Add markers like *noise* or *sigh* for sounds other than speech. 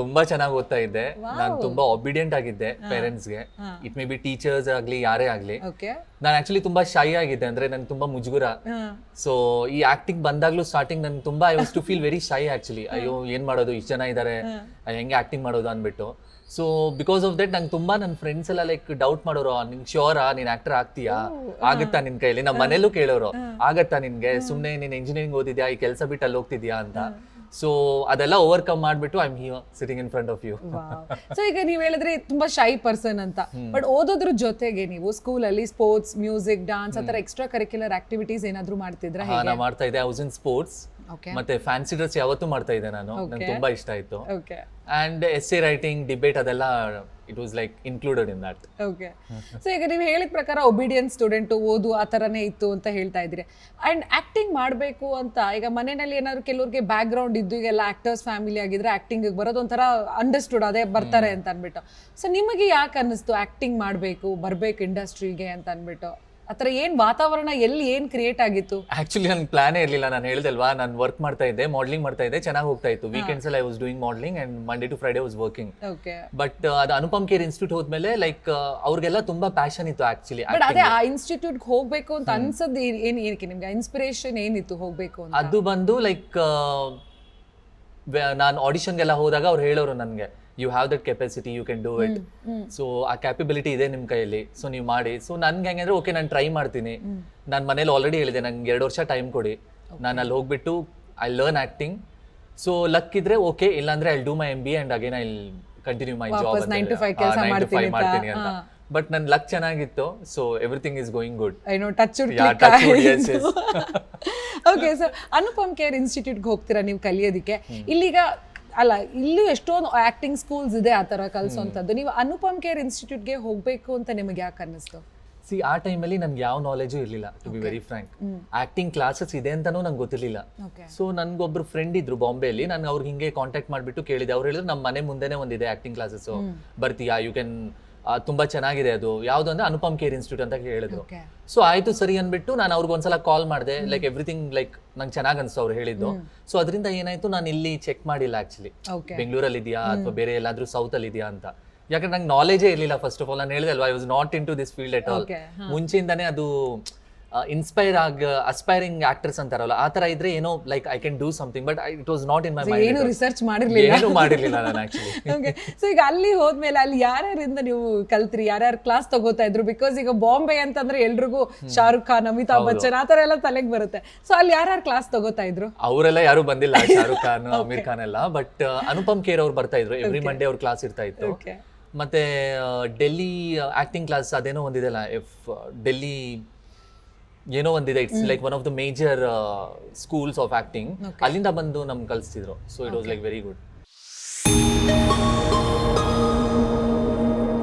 ತುಂಬಾ ಚೆನ್ನಾಗಿ ಓದ್ತಾ ಇದ್ದೆ. ನಾನು ತುಂಬಾ ಒಬಿಡಿಯಂಟ್ ಆಗಿದ್ದೆ ಪೇರೆಂಟ್ಸ್ಗೆ ಇಟ್ ಮೇ ಬಿ ಟೀಚರ್ಸ್ ಆಗ್ಲಿ ಯಾರೇ ಆಗ್ಲಿ. ನಾನು ಆಕ್ಚುಲಿ ತುಂಬಾ ಶೈ ಆಗಿದ್ದೆ ಅಂದ್ರೆ ನನ್ಗೆ ತುಂಬಾ ಮುಜುಗುರ. ಸೊ ಈ ಆಕ್ಟಿಂಗ್ ಬಂದಾಗ್ಲೂ ಸ್ಟಾರ್ಟಿಂಗ್ ನನ್ ತುಂಬಾ I was to feel very shy actually ಅಯ್ಯೋ ಏನ್ ಮಾಡೋದು? ಇಷ್ಟು ಜನ ಇದ್ದಾರೆ ಹೆಂಗೆ ಆಕ್ಟಿಂಗ್ ಮಾಡೋದು ಅಂದ್ಬಿಟ್ಟು. ಸೊ ಬಿಕಾಸ್ ಆಫ್ ದಟ್ ನಂಗೆ ತುಂಬಾ ನನ್ನ ಫ್ರೆಂಡ್ಸ್ ಎಲ್ಲ ಲೈಕ್ ಡೌಟ್ ಮಾಡೋರು ನಿಂಗೆ ಶ್ಯೂರಾ ನೀನ್ ಆಕ್ಟರ್ ಆಗ್ತೀಯಾ? ಆಗುತ್ತಾ ನಿನ್ ಕೈಲಿ? ನಮ್ಮ ಮನೇಲೂ ಕೇಳೋರು. ಆಗತ್ತಾ ನಿನ್ಗೆ? ಸುಮ್ಮನೆ ನೀನ್ ಇಂಜಿನಿಯರಿಂಗ್ ಓದಿದ್ಯಾ? ಈ ಕೆಲಸ ಬಿಟ್ಟು ಅಲ್ಲಿ ಹೋಗ್ತಿದ್ಯಾ ಅಂತ. ಸೊ ಅದೆಲ್ಲ ಓವರ್ಕಮ್ ಮಾಡ್ಬಿಟ್ಟು I am here sitting in front of you so ಈಗ ನೀವ್ ಹೇಳಿದ್ರೆ ತುಂಬಾ ಶೈ ಪರ್ಸನ್ ಅಂತ. ಬಟ್ ಓದೋದ್ರ ಜೊತೆಗೆ ನೀವು ಸ್ಕೂಲ್ ಅಲ್ಲಿ ಸ್ಪೋರ್ಟ್ಸ್ ಮ್ಯೂಸಿಕ್ ಡಾನ್ಸ್ ಆತರ ಎಕ್ಸ್ಟ್ರಾ ಕರಿಕ್ಯುಲರ್ ಆಕ್ಟಿವಿಟೀಸ್ ಏನಾದ್ರು ಮಾಡ್ತಿದ್ರೆ ಮಾಡ್ತಾ ಇದ್ದೆ. ವಾಸ್ ಇನ್ ಸ್ಪೋರ್ಟ್ಸ್ ಮತ್ತೆ ಫ್ಯಾನ್ಸಿ ಡ್ರೆಸ್ ಯಾವತ್ತೂ ಮಾಡ್ತಾ ಇದ್ದೆ ನಾನು. ನಂಗೆ ತುಂಬಾ ಇಷ್ಟ ಆಯ್ತು. And essay writing debate ಅದೆಲ್ಲ it was like included in that okay so ಈಗ ನೀವು ಹೇಳಿದ ಪ್ರಕಾರ ಒಬಿಡಿಯನ್ಸ್ ಸ್ಟೂಡೆಂಟ್ ಓದು ಆ ಥರನೇ ಇತ್ತು ಅಂತ ಹೇಳ್ತಾ ಇದ್ರಿ ಅಂಡ್ ಆಕ್ಟಿಂಗ್ ಮಾಡಬೇಕು ಅಂತ ಈಗ ಮನೆಯಲ್ಲಿ ಏನಾದ್ರು ಕೆಲವ್ರಿಗೆ ಬ್ಯಾಕ್ ಗ್ರೌಂಡ್ ಇದ್ದು ಈಗೆಲ್ಲ ಆಕ್ಟರ್ಸ್ ಫ್ಯಾಮಿಲಿ ಆಗಿದ್ರೆ ಆಕ್ಟಿಂಗ್ ಬರೋದು ಒಂಥರ ಅಂಡರ್ಸ್ಟುಡ್ ಅದೇ ಬರ್ತಾರೆ ಅಂತ ಅನ್ಬಿಟ್ಟು ಸೊ ನಿಮಗೆ ಯಾಕೆ ಅನ್ನಿಸ್ತು ಆಕ್ಟಿಂಗ್ ಮಾಡಬೇಕು ಬರಬೇಕು ಇಂಡಸ್ಟ್ರಿಗೆ ಅಂತ ಅನ್ಬಿಟ್ಟು ಆ ಏನ್ ವಾತಾವರಣ ಎಲ್ಲಿ ಏನ್ ಕ್ರಿಯೇಟ್ ಆಗಿತ್ತು? ಆಕ್ಚುಲಿ ನನ್ ಪ್ಲಾನೇ ಇರಲಿಲ್ಲ. ನಾನು ಹೇಳ್ದಲ್ವಾ ನಾನು ವರ್ಕ್ ಮಾಡ್ತಾ ಇದ್ದೆ ಮಾಡ್ಲಿಂಗ್ ಮಾಡ್ತಾ ಇದ್ದೆ ಚೆನ್ನಾಗಿ ಹೋಗ್ತಾ ಇತ್ತು. ವೀಕೆಂಡ್ಸ್ ಅಲ್ಲಿ I was doing modelling and Monday to Friday was working okay but ಅದು ಅನುಪಮ್ ಕೇರ್ ಇನ್ಸ್ಟಿಟ್ಯೂಟ್ ಹೋದ್ಮೇಲೆ ಲೈಕ್ ಅವ್ರಿಗೆಲ್ಲ ತುಂಬಾ ಪ್ಯಾಷನ್ ಇತ್ತು ಆಕ್ಚುಲಿ ಬಟ್ ಅದೇ ಆ ಇನ್ಸ್ಟಿಟ್ಯೂಟ್ ಹೋಗ್ಬೇಕು ಅಂತ ಅನ್ಸದ್ ಏನ್ ಏನ್- ಏನಕ್ಕೆ? ನಿಮ್ಗೆ ಇನ್ಸ್ಪಿರೇಷನ್ ಏನಿತ್ತು ಹೋಗ್ಬೇಕು ಅಂತ? ಅದು ಬಂದು ಲೈಕ್ ನಾನು ಆಡಿಷನ್ಗೆಲ್ಲ ಹೋದಾಗ ಅವ್ರು ಹೇಳೋರು ನನಗೆ. You have that capacity you can do it so ಆ ಕ್ಯಾಪಬಿಲಿಟಿ ಇದೆ ನಿಮ್ಮ ಕೈಯಲ್ಲಿ. ಸೊ ನೀವು ಮಾಡಿ. ಸೊ ನನ್ಗೆ ಹೆಂಗಂದ್ರೆ ಓಕೆ ನಾನು ಟ್ರೈ ಮಾಡ್ತೀನಿ. ನಾನು ಮನೇಲಿ ಆಲ್ರೆಡಿ ಹೇಳಿದೆ ನಂಗೆ ಎರಡು ವರ್ಷ ಟೈಮ್ ಕೊಡಿ. ನಾನು ಅಲ್ಲಿ ಹೋಗ್ಬಿಟ್ಟು I learn acting so luck ಇದ್ರೆ ಓಕೆ ಇಲ್ಲಾಂದ್ರೆ I do my M B and again I continue my job ವಾಪಸ್ 9 to 5 ಕೆಲ್ಸ ಮಾಡ್ತೀನಿ ಅಂತ. ಬಟ್ ನನ್ನ ಲಕ್ ಚೆನ್ನಾಗಿತ್ತು. So everything is going good I know touch. Okay sir Anupam Kher ಇನ್ಸ್ಟಿಟ್ಯೂಟ್ಗೆ ಹೋಗ್ತೀರಾ ನೀವು ಕಲಿಯೋದಕ್ಕೆ? ಇಲ್ಲಿಗ ಅಲ್ಲ ಇಲ್ಲೂ ಎಷ್ಟೊಂದು ಆಕ್ಟಿಂಗ್ ಸ್ಕೂಲ್ಸ್ ಇದೆ ಆ ಥರ ಕಲಿಸೋಂಥದ್ದು. ನೀವು ಅನುಪಮ್ ಕೇರ್ ಇನ್ಸ್ಟಿಟ್ಯೂಟ್ಗೆ ಹೋಗ್ಬೇಕು ಅಂತ ನಿಮಗೆ ಯಾಕೆ ಅನ್ನಿಸ್ತು? ಸಿ ಆ ಟೈಮಲ್ಲಿ ನನ್ಗೆ ಯಾವ ನಾಲೆಜು ಇರಲಿಲ್ಲ to be very frank acting classes ಇದೆ ಅಂತಾನೂ ನಂಗೆ ಗೊತ್ತಿರಲಿಲ್ಲ. ಸೊ ನನ್ಗೊಬ್ರು ಫ್ರೆಂಡ್ ಇದ್ರು ಬಾಂಬೆಯಲ್ಲಿ. ನಾನು ಅವ್ರಿಗೆ ಹಿಂಗೆ ಕಾಂಟ್ಯಾಕ್ಟ್ ಮಾಡಿಬಿಟ್ಟು ಕೇಳಿದೆ. ಅವ್ರು ಹೇಳಿದ್ರು ನಮ್ಮ ಮನೆ ಮುಂದೆನೇ ಒಂದಿದೆ ಆಕ್ಟಿಂಗ್ ಕ್ಲಾಸಸ್ ಬರ್ತೀಯಾ? ಯು ಕ್ಯಾನ್ ತುಂಬಾ ಚೆನ್ನಾಗಿದೆ ಅದು. ಯಾವ್ದು ಅಂದ್ರೆ ಅನುಪಮ್ ಕೇರ್ ಇನ್ಸ್ಟಿಟ್ಯೂಟ್ ಅಂತ ಹೇಳಿದ್ರು. ಸೊ ಆಯ್ತು ಸರಿ ಅಂದ್ಬಿಟ್ಟು ನಾನು ಅವ್ರಿಗೆ ಒಂದ್ಸಲ ಕಾಲ್ ಮಾಡಿದೆ ಲೈಕ್ ಎವ್ರಿಥಿಂಗ್ ಲೈಕ್ ನಂಗೆ ಚೆನ್ನಾಗಿ ಅನ್ಸ್ತು ಅವ್ರು ಹೇಳಿದ್ದು. ಸೊ ಅದರಿಂದ ಏನಾಯ್ತು ನಾನು ಇಲ್ಲಿ ಚೆಕ್ ಮಾಡಿಲ್ಲ ಆಕ್ಚುಲಿ ಬೆಂಗಳೂರಲ್ಲಿ ಇದೆಯಾ ಅಥವಾ ಬೇರೆ ಎಲ್ಲಾದ್ರೂ ಸೌತ್ ಅಲ್ಲಿ ಇದೆಯಾ ಅಂತ. ಯಾಕಂದ್ರೆ ನಂಗೆ ನಾಲೆಜೇ ಇರಲಿಲ್ಲ ಫಸ್ಟ್ ಆಫ್ ಆಲ್ ನಾನು ಹೇಳಿದೆ ಅಲ್ವಾ I was not into this field at all ಮುಂಚೆಯಿಂದಾನೇ ಅದು ಇನ್ಸ್ಪೈರ್ ಆಗ ಅಸ್ಪೈರಿಂಗ್ ಆಕ್ಟರ್ಸ್ ಅಂತಾರಲ್ಲ ಆ ತರ ಇದ್ರೆ ಏನೋ like I can do something but it was not in my ಏನು ರಿಸರ್ಚ್ ಮಾಡಿರ್ಲಿಲ್ಲ. ಏನು ಮಾಡಿರ್ಲಿಲ್ಲ ನಾನು ಆಕ್ಚುಲಿ ಓಕೆ ಸೊ ಈಗ ಅಲ್ಲಿ ಹೋದ್ಮೇಲೆ ಅಲ್ಲಿ ಯಾರ್ಯಾರಿಂದ ನೀವು ಕಲ್ತ್ರಿ ಯಾರ್ಯಾರು ಕ್ಲಾಸ್ ತಗೋತಾ ಇದ್ರು? ಬಿಕಾಸ್ ಈಗ ಬಾಂಬೆ ಅಂತಂದ್ರೆ ಎಲ್ರಿಗೂ ಶಾರುಖ್ ಖಾನ್ ಅಮಿತಾಬ್ ಬಚ್ಚನ್ ಆ ತರ ಎಲ್ಲ ತಲೆಗೆ ಬರುತ್ತೆ. ಸೊ ಅಲ್ಲಿ ಯಾರ್ಯಾರು ಕ್ಲಾಸ್ ತಗೋತಾ ಇದ್ರು? ಅವರೆಲ್ಲ ಯಾರು ಬಂದಿಲ್ಲ *laughs* ಶಾರುಖ್ ಖಾನ್ ಅಮೀರ್ ಖಾನ್ ಎಲ್ಲ ಬಟ್ ಅನುಪಮ್ ಕೇರ್ ಅವ್ರು ಬರ್ತಾ ಇದ್ರು. ಎವ್ರಿ ಮಂಡೇ ಅವ್ರ ಕ್ಲಾಸ್ ಇರ್ತಾ ಇತ್ತು. ಮತ್ತೆ ಡೆಲ್ಲಿ ಆಕ್ಟಿಂಗ್ ಕ್ಲಾಸ್ ಅದೇನೋ ಒಂದಿದೆಲ್ಲ ಇಫ್ ಡೆಲ್ಲಿ ಏನೋ ಒಂದಿದೆ it's like one of the major schools of acting ಅಲ್ಲಿಂದ ಬಂದು ನಮ್ಗೆ ಕಲಿಸ್ತಿದ್ರು. So it was like very good